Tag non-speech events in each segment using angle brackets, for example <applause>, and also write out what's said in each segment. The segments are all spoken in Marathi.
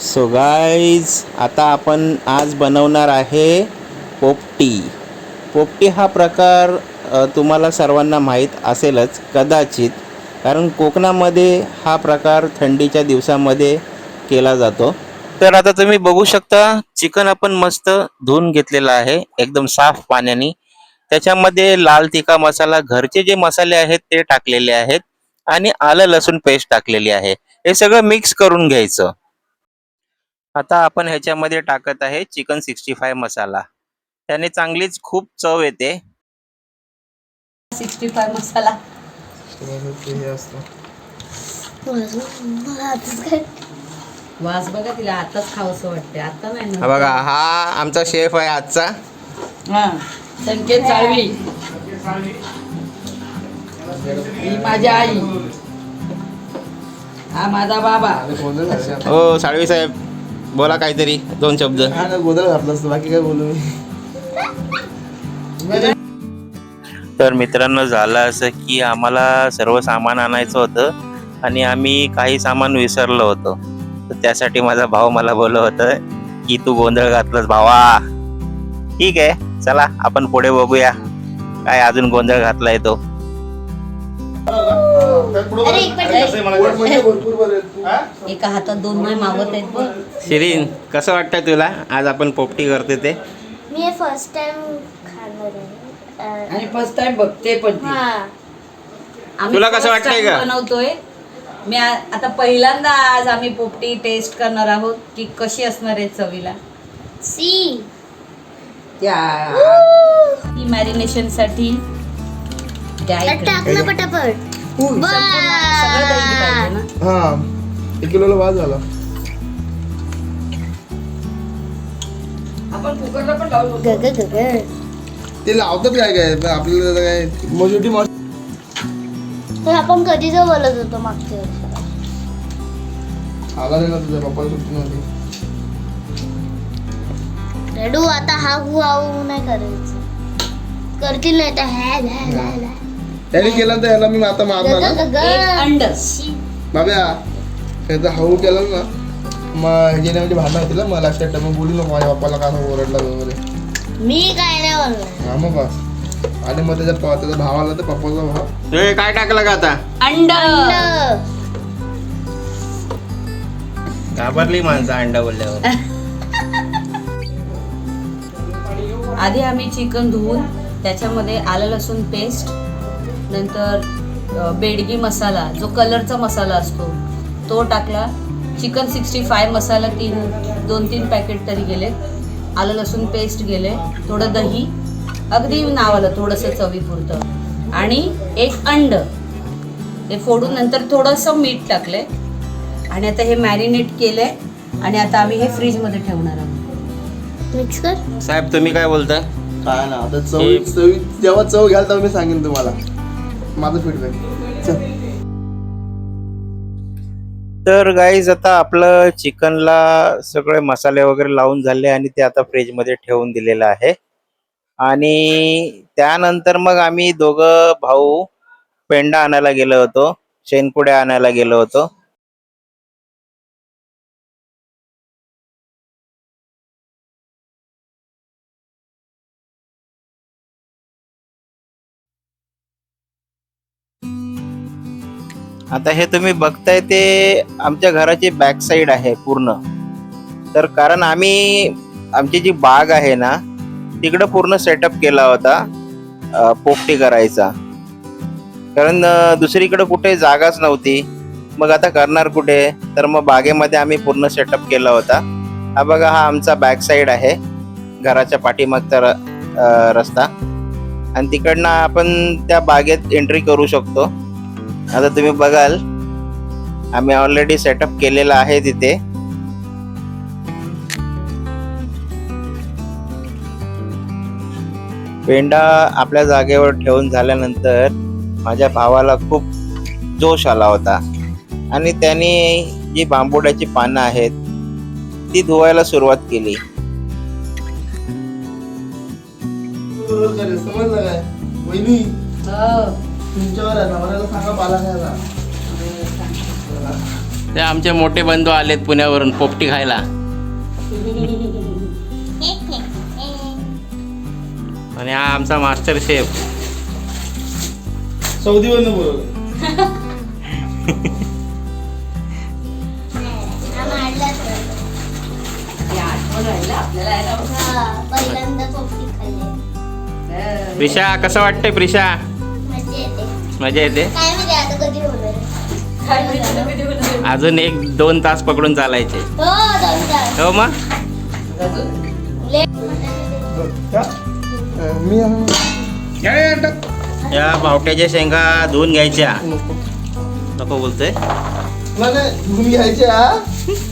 सो गाईज आता आपण आज बनवणार आहे पोपटी. पोपटी हा प्रकार तुम्हाला सर्वांना माहीत असेलच कदाचित. कारण कोकणामध्ये हा प्रकार थंडीच्या दिवसामध्ये केला जातो. तर आता तुम्ही बघू शकता चिकन आपण मस्त धुवून घेतलेलं आहे एकदम साफ पाण्याने. त्याच्यामध्ये लाल तिखा मसाला घरचे जे मसाले आहेत ते टाकलेले आहेत. आणि आलं लसूण पेस्ट टाकलेली आहे. हे सगळं मिक्स करून घ्यायचं. आता आपण ह्याच्यामध्ये टाकत आहे चिकन सिक्स्टी फाय मसाला. त्याने चांगलीच खूप चव येते. सिक्स्टी फाय मसाला. वास बघा तिला आताच खावंसं वाटते आता नाही हा बघा हा आमचा शेफ आहे आजचा. हा. संकेत साळवी. ही माझी आई. हा माझा बाबा. हो साळवी साहेब. बोला काहीतरी दोन शब्द. गोदर घातलं असतं बाकी काय बोलू मी? तर मित्रांनो झालं असं की आम्हाला सर्व सामान आणायचं होतं आणि आम्ही काही सामान विसरलो होतो. तर त्यासाठी माझा भाऊ मला बोलत होतं की तू गोंधळ घातलास भावा. ठीक आहे चला आपण पुढे बघूया. काय अजून गोंधळ घातलाय तो? म्हणजे एका हातात दोन नाही मावत आहेत बघ शिरीन कसं वाटतं तुला? आज आपण पोपटी करते ते. मी फर्स्ट टाइम खाणार आहे. आणि फर्स्ट टाइम बघते पण ती. हा. आम्ही तुला कसं first वाटतंय time का? बनवतोय. मी आ- आता पहिल्यांदा आज आम्ही पोपटी टेस्ट करणार आहोत की कशी असणार आहे चवीला. सी. त्या. ती मॅरिनेशनसाठी. टाक ना पटापट. सगळं दही पाहिजे ना. हा. एक किलोला वाज झाला. आपण कुकरला पण लावू ग ग ग ग ते लावतात काय काय? पण आपल्याला तर काय आपण कधी जो बोलत होतो मागच्या वर्षी? आला नाही ना तुझ्या पप्पाला सुट्टी नव्हती. रडू आता हा हु नाही करायचं. करतील नाही तर हॅ हॅ हॅ हॅ. त्याने केलं तर ह्याला मी आता मारणार ग ना. ग ग. एक अंड शी. बाब्या त्याचं हळू केलं ना मग ह्याने म्हणजे भांडण होतील ना मला लक्षात. मग बोलू नको माझ्या पप्पाला का ओरडला वगैरे. मी काय नाही बोलणार. हा मग बस. आणि मग त्याच्या त्याचा भाव आला तर पप्पाचा भाव. काय टाकलं का आता? अंड. घाबरली माणसं अंडा बोलल्यावर. आधी आम्ही चिकन धुवून त्याच्यामध्ये आलं लसूण पेस्ट नंतर बेडगी मसाला जो कलरचा मसाला असतो. तो टाकला. चिकन सिक्स्टी फाय मसाला तीन दोन तीन पॅकेट तरी गेले. आलं लसूण पेस्ट गेले. थोडं दही. अगदी नावाला थोडंसं चवीपुरतं. आणि एक अंड. ते फोडून नंतर थोडंसं मीठ टाकलंय. आणि आता हे मॅरिनेट केलंय. आणि आता आम्ही हे फ्रीजमध्ये ठेवणार आहोत. मिक्स कर. साहेब तुम्ही काय बोलता? काय ना आता चव हे- चव जेव्हा चव घ्याल तेव्हा मी सांगेन तुम्हाला. माझं फीडबॅक तर गाईज आता आपलं चिकनला सगळे मसाले वगैरे लावून झाले आणि ते आता फ्रीजमध्ये ठेवून दिलेलं आहे. आणि त्यानंतर मग आम्ही दोघं भाऊ पेंडा आणायला गेलो होतो शेणकुड्या आणायला गेलो होतो. आता हे तुम्ही बघताय ते आमच्या घराची बॅक साईड आहे पूर्ण. तर कारण आम्ही आमची जी बाग आहे ना तिकडं पूर्ण सेटअप केला होता पोपटी करायचा. कारण दुसरीकडं दुसरीकडे कुठे जागाच नव्हती. मग आता करणार कुठे? तर मग बागेमध्ये आम्ही पूर्ण सेटअप केला होता. हा बघा हा आमचा बॅक साईड आहे. घराच्या पाठीमागचा र- रस्ता. आणि तिकडनं आपण त्या बागेत एंट्री करू शकतो. आता तुम्ही बघाल आम्ही ऑलरेडी सेटअप केलेला आहे तिथे. पेंडा आपल्या जागेवर ठेवून झाल्यानंतर माझ्या भावाला खूप जोश आला होता. आणि त्याने जी बांबुड्याची पानं आहेत ती धुवायला सुरुवात केली. करेल समजलं काय? तुमच्यावर आहे नवऱ्याला सांगा पाला खायला ते आमचे मोठे बंधू आलेत पुण्यावरून पोपटी खायला. आणि हा आमचा मास्टर शेफ. सौदीवरनं बोलवलं. पोपटी खाल्ली. तर प्रिशा कसं वाटतंय प्रिशा? मजा येते. काय माहिती आता कधी होणार काय माहिती तुला कधी होणार? अजून एक दोन तास पकडून चालायचे. हो दोन तास हो मग? या पावट्याच्या शेंगा धुवून घ्यायच्या. नको. नको बोलतोय?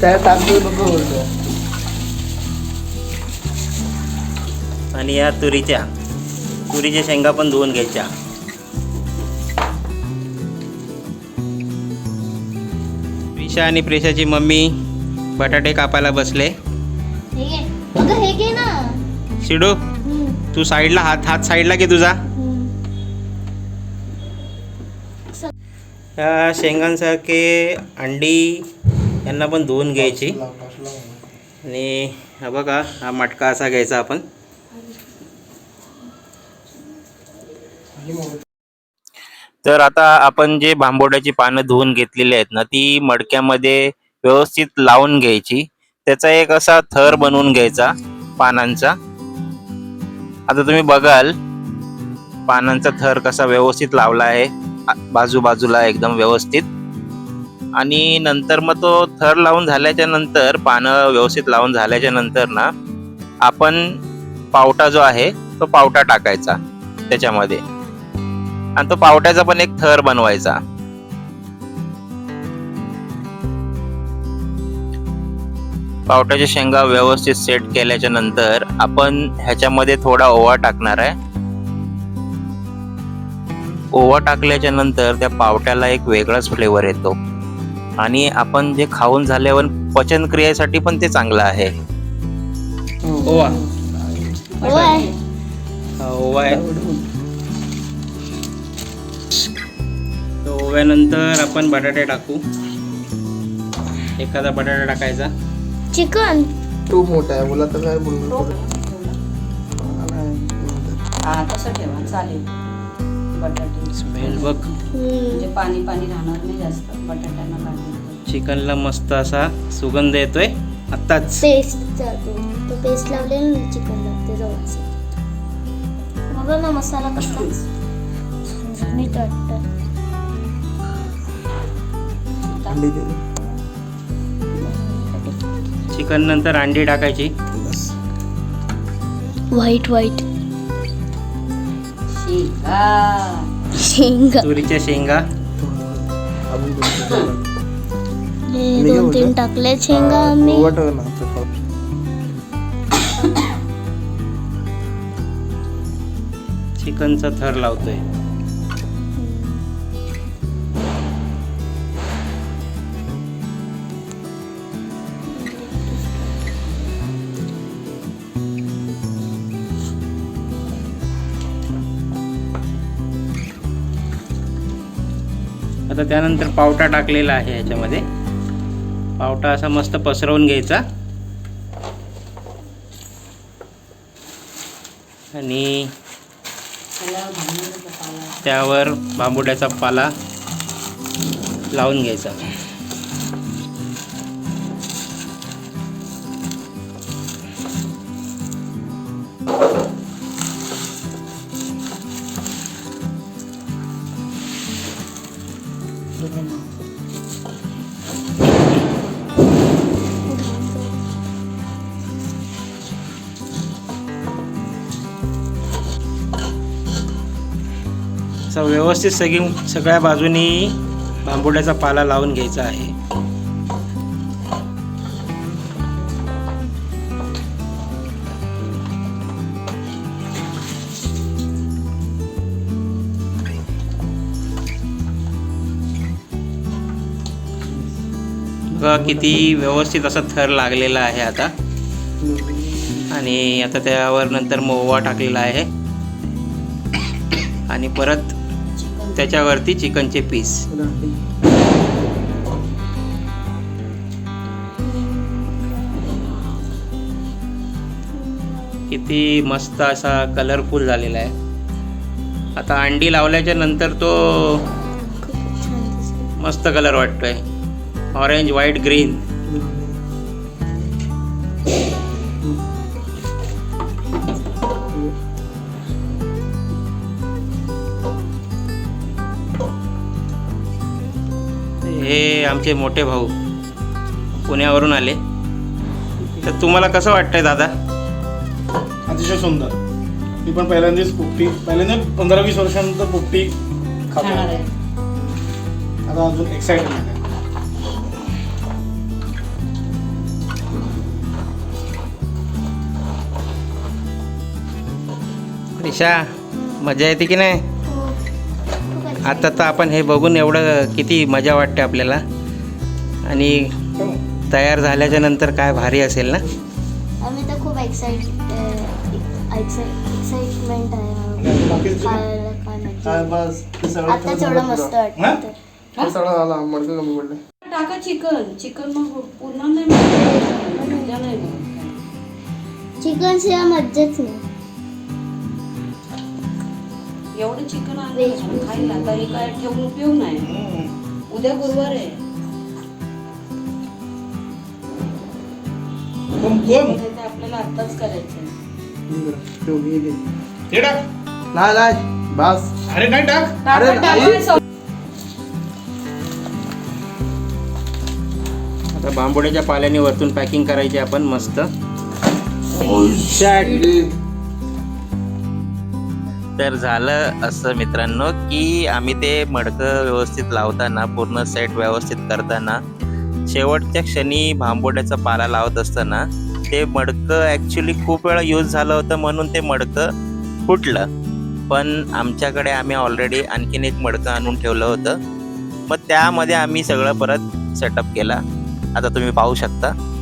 धुवून टाकतो नको बोलतो आणि या तुरीच्या. तुरीच्या शेंगा पण धुवून घ्यायच्या. प्रिशा आणि प्रिशाची मम्मी बटाटे कापायला बसले हे घे ना शिडू तू साईडला हात हात साईडला घे तुझा. या शेंगांसारखे अंडी यांना पण धुवून घ्यायची. आणि हा बघा हा मटका असा घ्यायचा आपण. तर आता आपण जे भांबोड्याची पानं धुवून घेतलेली आहेत ना ती मडक्यामध्ये व्यवस्थित लावून घ्यायची. त्याचा एक असा थर बनवून घ्यायचा पानांचा. आता तुम्ही बघाल पानांचा थर कसा व्यवस्थित लावला आहे बाजूबाजूला एकदम व्यवस्थित. आणि नंतर मग तो थर लावून झाल्याच्यानंतर पानं व्यवस्थित लावून झाल्याच्यानंतर ना आपण पावटा जो आहे तो पावटा टाकायचा त्याच्यामध्ये. आणि तो पावट्याचा पण एक थर बनवायचा. पावट्याच्या शेंगा व्यवस्थित सेट केल्याच्यानंतर आपण ह्याच्यामध्ये थोडा ओवा टाकणार आहे. ओवा टाकल्याच्या नंतर त्या पावट्याला एक वेगळाच फ्लेवर येतो. आणि आपण जे खाऊन झाल्यावर पचन क्रियेसाठी पण ते चांगलं आहे. ओवा. होय ओवा ओव्यानंतर आपण बटाटे टाकू. एखादा बटाटा टाकायचा. चिकन. खूप मोठा आहे मुला तर? काय बोलू हा तसं ठेवा चालेल. बटाटे. स्मेल बघ. म्हणजे पाणी पाणी राहणार नाही जास्त बटाट्यांना लागणार चिकनला मस्त असा सुगंध येतोय. आत्ताच. पेस्टचा तो तो पेस्ट लावलेला ना जवळच बघा ना मसाला कसा. <laughs> नीट वाटतं. चिकन नंतर अंडी टाकायची. व्हाईट व्हाईट शिका शेंगा. तुरीच्या शेंगा. दोन तीन टाकले शेंगा आम्ही. चिकनचा थर लावतोय. आता त्यानंतर पावटा टाकलेला आहे याच्यामध्ये. पावटा असा मस्त पसरवून घ्यायचा. आणि त्यावर बांबुड्याचा पाला लावून घ्यायचा. व्यवस्थित सगळी सगळ्या बाजूनी बांबुड्याचा पाला लावून घ्यायचा आहे. बघा किती व्यवस्थित असा थर लागलेला आहे आता. आणि आता त्यावर नंतर मोवा टाकलेला आहे. आणि परत त्याच्यावरती चिकनचे पीस. किती मस्त असा कलरफुल झालेला आहे. आता अंडी लावल्याच्या नंतर तो मस्त कलर वाटतोय. Orange white green. हे आमचे मोठे भाऊ पुण्यावरून आले. तर तुम्हाला कसं वाटतंय दादा? अतिशय सुंदर. मी पण पहिल्यांदाच पोपटी पहिल्यांदा पंधरा वीस वर्षानंतर पोपटी खातो. आता अजून एक्साइटमेंट रिशा मजा येते की नाही हो. आता तर आपण हे बघून एवढं किती मजा वाटते आपल्याला आणि तयार झाल्याच्यानंतर काय भारी असेल ना आम्ही तर खूप एक्साइट एक्साइटमेंट आहे आता थोडं मस्त. हा? वाटतं टाका चिकन चिकन मग पूर्ण नाही. मजा. चिकन शिवाय मज्जाच नाही एवढं चिकन आणलं pizza. खायला तरी काय ठेवून उपयोग नाही. उद्या गुरुवार आहे. ते आपल्याला आत्ताच करायचं ते टाक. नाही नाही बस. अरे नाही टाक. अरे, आई. आता बांबोड्याच्या पाल्याने वरतून पॅकिंग करायची आपण मस्त. तर झालं असं मित्रांनो की आम्ही ते मडकं व्यवस्थित लावताना पूर्ण सेट व्यवस्थित करताना शेवटच्या क्षणी भांबोड्याचा पाला लावत असताना ते मडकं ॲक्च्युली खूप वेळा यूज झालं होतं म्हणून ते मडकं फुटलं. पण आमच्याकडे आम्ही ऑलरेडी आणखीन एक मडकं आणून ठेवलं होतं. मग त्यामध्ये आम्ही सगळं परत सेटअप केला. आता तुम्ही पाहू शकता.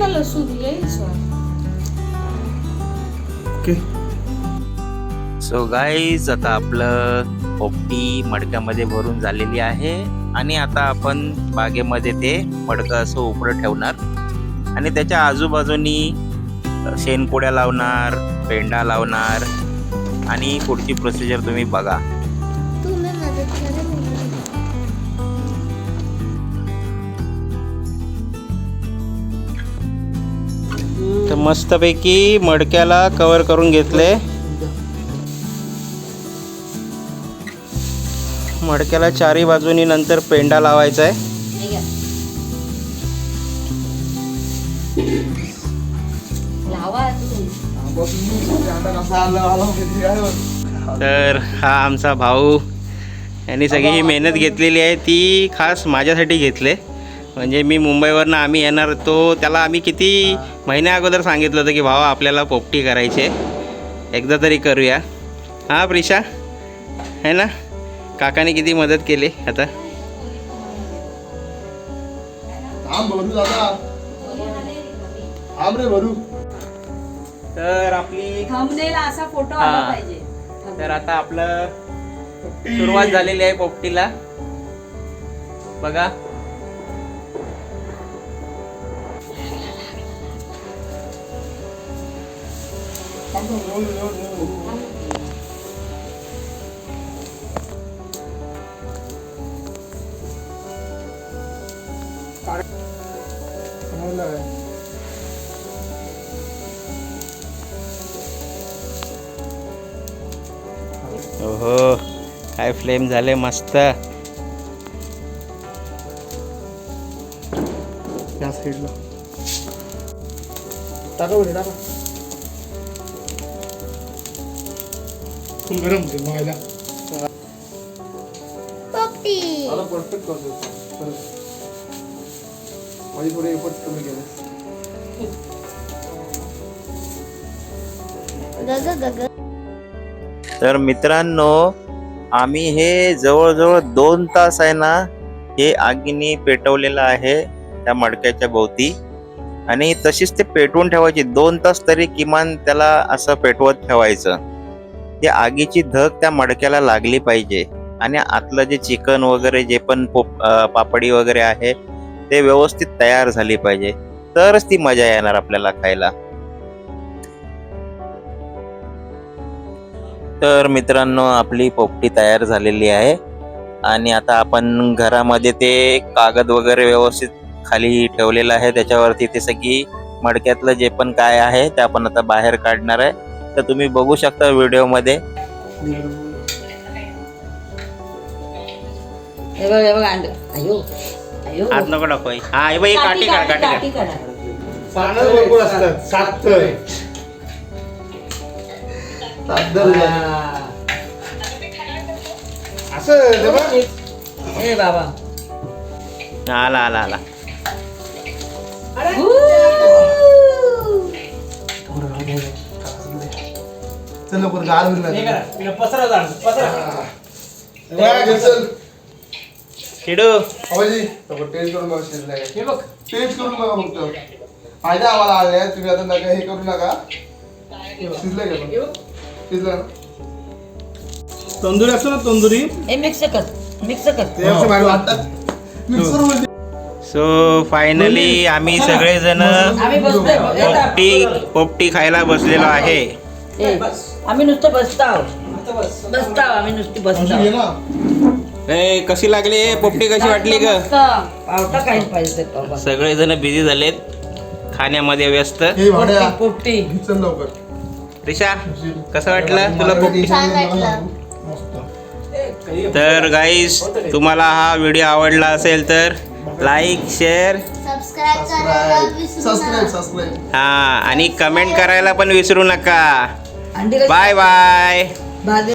येईल स्वाद ओके सो गाईज आता आपलं पोपटी मडक्यामध्ये भरून झालेली आहे. आणि आता आपण बागेमध्ये ते मडकं असं उघडं ठेवणार. आणि त्याच्या आजूबाजूनी शेणपोड्या लावणार पेंडा लावणार. आणि पुढची प्रोसिजर तुम्ही बघा. तुम्ही मदत करा तर मस्तपैकी मडक्याला कवर करून घेतले. मडक्याला चारी बाजूनी नंतर पेंडा लावायचा आहे तर हा आमचा भाऊ यांनी सगळी ही मेहनत घेतलेली आहे. ती खास माझ्यासाठी घेतले. म्हणजे मी मुंबईवरनं आम्ही येणार तो त्याला आम्ही किती महिन्या अगोदर सांगितलं होतं की भावा आपल्याला पोपटी करायची आहे. एकदा तरी करूया. हां प्रिशा? है ना? काकाने किती मदत केली आता? तर आपली असा फोटो हा. आला पाहिजे. तर आता आपलं सुरुवात झालेली आहे पोपटीला. बघा. ओहो काय फ्लेम झाले मस्त. या साईडला टाका बरं टाका. फुल गरम होते व्हायला पोपटी मला परफेक्ट करतो खरंच माझी थोडे एफर्ट कमी केले. गग गग. तर मित्रांनो आम्ही हे जवळजवळ दोन तास आहे ना हे आगीने पेटवलेलं आहे त्या मडक्याच्या भोवती. आणि तशीच ते पेटवून ठेवायची. दोन तास तरी किमान त्याला असं पेटवत ठेवायचं. त्या आगीची धग त्या मडक्याला लागली पाहिजे. आणि आतलं जे चिकन वगैरे जे पण पोप पापडी वगैरे आहे ते व्यवस्थित तयार झाली पाहिजे. तरच ती मजा येणार आपल्याला खायला. तर मित्रांनो आपली पोपटी तयार झालेली आहे. आणि आता आपण घरामध्ये ते कागद वगैरे व्यवस्थित खाली ठेवलेलं आहे. त्याच्यावरती ते सगळी मडक्यातलं जे पण काय आहे ते आपण आता बाहेर काढणार आहे. तर तुम्ही बघू शकता व्हिडिओमध्ये. आत नको टाकू हा हे बघ, ही काठी काढ काठी काढ. काठी काढा. साखर भरपूर असतात. सात तर सात तर. असं ते बघ. ए बाबा. आला आला आला. चल लवकर गार होईल ना बघ, चल. शिडू. अबाजी लवकर टेस्ट करून बघ. टेस्ट करून बघा फक्त. फायदा आम्हाला आले तुम्ही आता नका हे करू नका. शिजलंय का पण? शिजलं ना? तंदुरी असतो ना तंदुरी? हे मिक्स कर मिक्स कर. ते असं बाहेर वाटतात. मिक्सरमध्ये. सो फायनली आम्ही सगळेजण आम्ही बसतोय पोपटी पोपटी खायला बसलेलो आहे. ए, आम्ही नुसतं बसताव. बसताव आम्ही नुसती अशी बसताव घे ना. ए कशी लागली पोपटी? कशी वाटली ग? मस्त. पावटा काही पाहिजे बाबा. सगळेजण बिझी झालेत. खाण्यामध्ये व्यस्त. हे भाड्या. पोपटी घे चल लवकर. रिशा कसं वाटलं तुला पोपटी? छान वाटलं. मस्त. तर गाईस तुम्हाला हा व्हिडिओ आवडला असेल तर लाईक शेअर सबस्क्राईब करायला विसरू सबस्क्राईब नका सबस्क्राईब हा आणि कमेंट करायला पण विसरू नका. अंडी कशी- बाय बाय भाजी